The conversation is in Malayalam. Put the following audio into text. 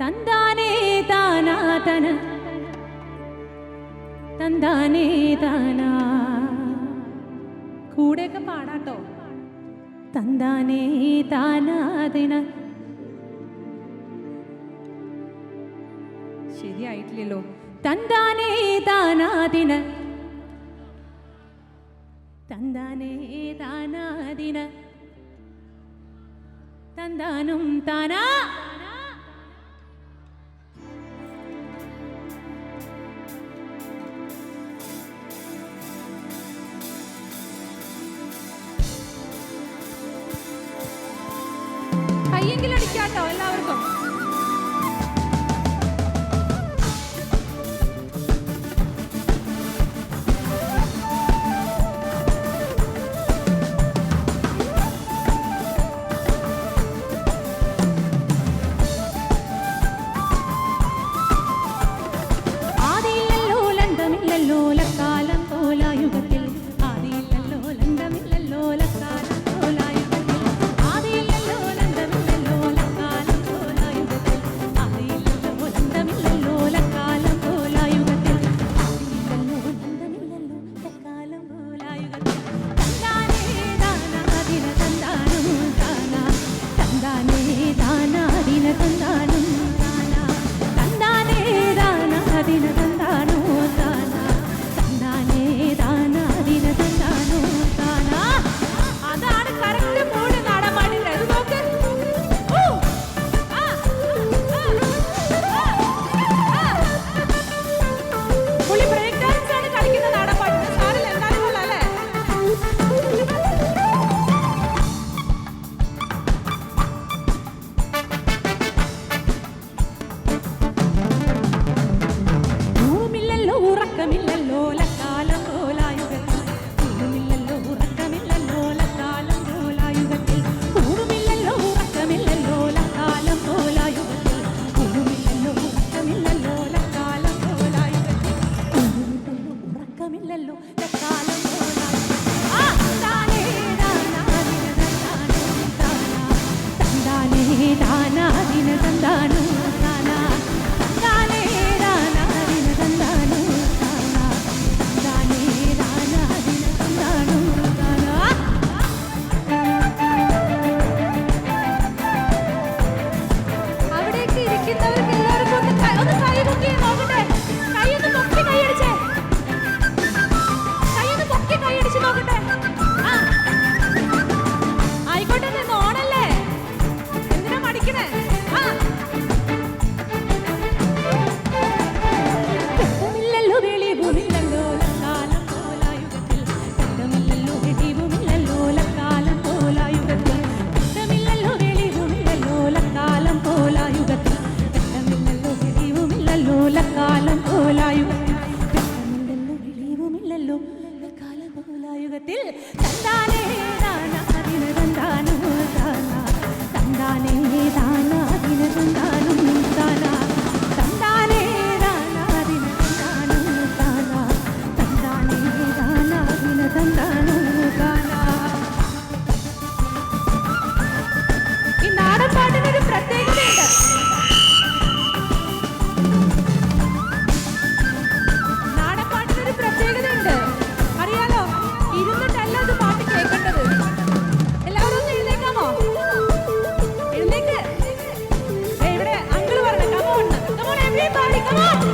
തന്താനേ താനാ തന തന്താനേ താനാ. കൂടെയൊക്കെ പാടാട്ടോ. തന്താനേ താനാതിന. ശരിയായിട്ടില്ലല്ലോ. തന്താനേ താനാതിന. തന്താനേ താനാതിന. തന്താനും താനാ. എങ്കിലും അടിക്കാട്ടോ എല്ലാവർക്കും. తాను Vamos!